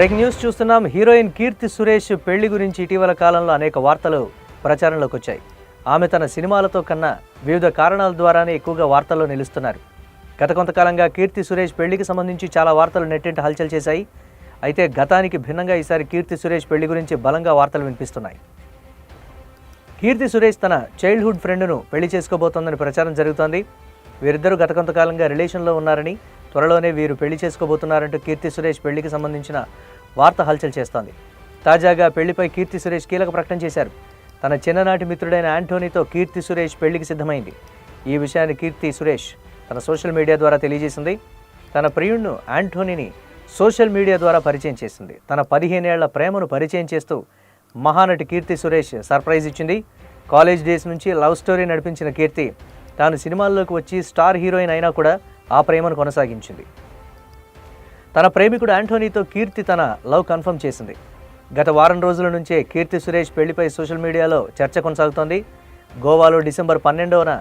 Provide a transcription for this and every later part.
Breaking news చూస్తున్నాం. Heroine Keerthy Suresh పెళ్ళి గురించి ఇటీవల కాలంలో అనేక వార్తలు ప్రచారంలోకి వచ్చాయి. ఆమె తన సినిమాలతో కన్నా వివిధ కారణాల ద్వారానే ఎక్కువగా వార్తల్లో నిలుస్తున్నారు. గత కొంతకాలంగా కీర్తి సురేష్ పెళ్ళికి సంబంధించి చాలా వార్తలు నెట్టింట హల్చల్ చేశాయి. అయితే గతానికి భిన్నంగా ఈసారి కీర్తి సురేష్ పెళ్ళి గురించి బలంగా వార్తలు వినిపిస్తున్నాయి. కీర్తి సురేష్ తన చైల్డ్హుడ్ ఫ్రెండ్ను పెళ్ళి చేసుకోబోతోందని ప్రచారం జరుగుతోంది. వీరిద్దరూ గత కొంతకాలంగా రిలేషన్లో ఉన్నారని త్వరలోనే వీరు పెళ్ళి చేసుకోబోతున్నారంటూ కీర్తి సురేష్ పెళ్ళికి సంబంధించిన వార్త హల్చల్ చేస్తోంది. తాజాగా పెళ్ళిపై కీర్తి సురేష్ కీలక ప్రకటన చేశారు. తన చిన్ననాటి మిత్రుడైన యాంటోనీతో కీర్తి సురేష్ పెళ్ళికి సిద్ధమైంది. ఈ విషయాన్ని కీర్తి సురేష్ తన సోషల్ మీడియా ద్వారా తెలియజేసింది. తన ప్రియుణ్ణు యాంటోనీని సోషల్ మీడియా ద్వారా పరిచయం చేసింది. తన పదిహేనేళ్ళ ప్రేమను పరిచయం చేస్తూ మహానటి కీర్తి సురేష్ సర్ప్రైజ్ ఇచ్చింది. కాలేజ్ డేస్ నుంచి లవ్ స్టోరీ నడిపించిన కీర్తి తాను సినిమాల్లోకి వచ్చి స్టార్ హీరోయిన్ అయినా కూడా ఆ ప్రేమను కొనసాగించింది. తన ప్రేమికుడు యాంటోనీతో కీర్తి తన లవ్ కన్ఫర్మ్ చేసింది. గత వారం రోజుల నుంచే కీర్తి సురేష్ పెళ్ళిపై సోషల్ మీడియాలో చర్చ కొనసాగుతోంది. గోవాలో డిసెంబర్ పన్నెండవన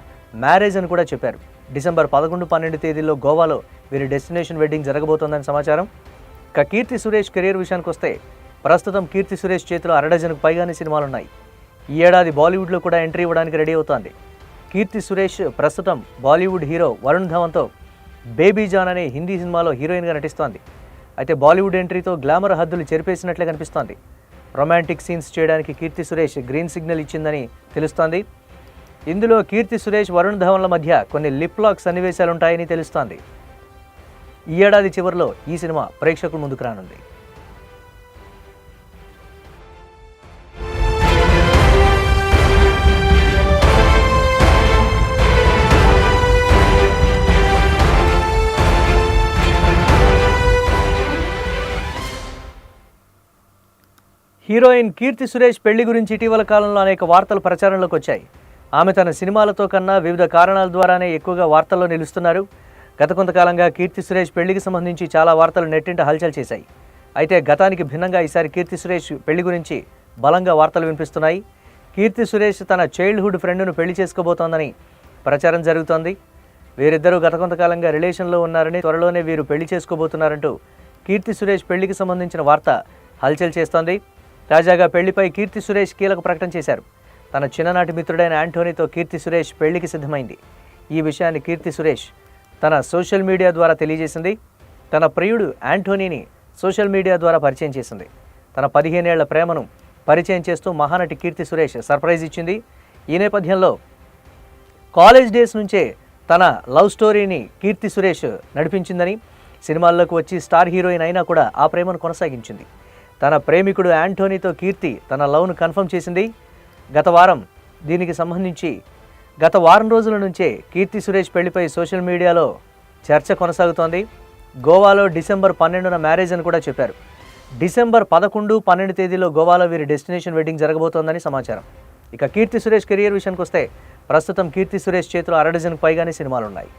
మ్యారేజ్ అని కూడా చెప్పారు. డిసెంబర్ పదకొండు పన్నెండు తేదీల్లో గోవాలో వీరి డెస్టినేషన్ వెడ్డింగ్ జరగబోతోందని సమాచారం. ఇక కీర్తి సురేష్ కెరీర్ విషయానికి వస్తే ప్రస్తుతం కీర్తి సురేష్ చేతిలో అరడజన్కు పైగానే సినిమాలున్నాయి. ఈ ఏడాది బాలీవుడ్లో కూడా ఎంట్రీ ఇవ్వడానికి రెడీ అవుతోంది. కీర్తి సురేష్ ప్రస్తుతం బాలీవుడ్ హీరో వరుణ్ ధవన్తో బేబీ జాన్ అనే హిందీ సినిమాలో హీరోయిన్గా నటిస్తోంది. అయితే బాలీవుడ్ ఎంట్రీతో గ్లామర్ హద్దులు చెరిపేసినట్లే కనిపిస్తోంది. రొమాంటిక్ సీన్స్ చేయడానికి కీర్తి సురేష్ గ్రీన్ సిగ్నల్ ఇచ్చిందని తెలుస్తోంది. ఇందులో కీర్తి సురేష్ వరుణ్ ధవన్ల మధ్య కొన్ని లిప్ లాక్ సన్నివేశాలు ఉంటాయని తెలుస్తోంది. ఈ ఏడాది చివరిలో ఈ సినిమా ప్రేక్షకుల ముందుకు రానుంది. హీరోయిన్ కీర్తి సురేష్ పెళ్ళి గురించి ఇటీవల కాలంలో అనేక వార్తలు ప్రచారంలోకి వచ్చాయి. ఆమె తన సినిమాలతో కన్నా వివిధ కారణాల ద్వారానే ఎక్కువగా వార్తల్లో నిలుస్తున్నారు. గత కొంతకాలంగా కీర్తి సురేష్ పెళ్ళికి సంబంధించి చాలా వార్తలు నెట్టింట హల్చల్ చేశాయి. అయితే గతానికి భిన్నంగా ఈసారి కీర్తి సురేష్ పెళ్ళి గురించి బలంగా వార్తలు వినిపిస్తున్నాయి. కీర్తి సురేష్ తన చైల్డ్హుడ్ ఫ్రెండ్ను పెళ్ళి చేసుకోబోతోందని ప్రచారం జరుగుతోంది. వీరిద్దరూ గత కొంతకాలంగా రిలేషన్లో ఉన్నారని త్వరలోనే వీరు పెళ్ళి చేసుకోబోతున్నారంటూ కీర్తి సురేష్ పెళ్ళికి సంబంధించిన వార్త హల్చల్ చేస్తోంది. తాజాగా పెళ్ళిపై కీర్తి సురేష్ కీలక ప్రకటన చేశారు. తన చిన్ననాటి మిత్రుడైన యాంటోనీతో కీర్తి సురేష్ పెళ్ళికి సిద్ధమైంది. ఈ విషయాన్ని కీర్తి సురేష్ తన సోషల్ మీడియా ద్వారా తెలియజేసింది. తన ప్రియుడు యాంటోనీని సోషల్ మీడియా ద్వారా పరిచయం చేసింది. తన పదిహేనేళ్ళ ప్రేమను పరిచయం చేస్తూ మహానటి కీర్తి సురేష్ సర్ప్రైజ్ ఇచ్చింది. ఈ నేపథ్యంలో కాలేజ్ డేస్ నుంచే తన లవ్ స్టోరీని కీర్తి సురేష్ నడిపించిందని సినిమాల్లోకి వచ్చి స్టార్ హీరోయిన్ అయినా కూడా ఆ ప్రేమను కొనసాగించింది. తన ప్రేమికుడు యాంటోనీతో కీర్తి తన లవ్ను కన్ఫర్మ్ చేసింది. గత వారం దీనికి సంబంధించి గత వారం రోజుల నుంచే కీర్తి సురేష్ పెళ్ళిపై సోషల్ మీడియాలో చర్చ కొనసాగుతోంది. గోవాలో డిసెంబర్ పన్నెండున మ్యారేజ్ అని కూడా చెప్పారు. డిసెంబర్ పదకొండు పన్నెండు తేదీలో గోవాలో వీరి డెస్టినేషన్ వెడ్డింగ్ జరగబోతోందని సమాచారం. ఇక కీర్తి సురేష్ కెరియర్ విషయానికి వస్తే ప్రస్తుతం కీర్తి సురేష్ చేతిలో అరడజన్కు పైగానే సినిమాలు ఉన్నాయి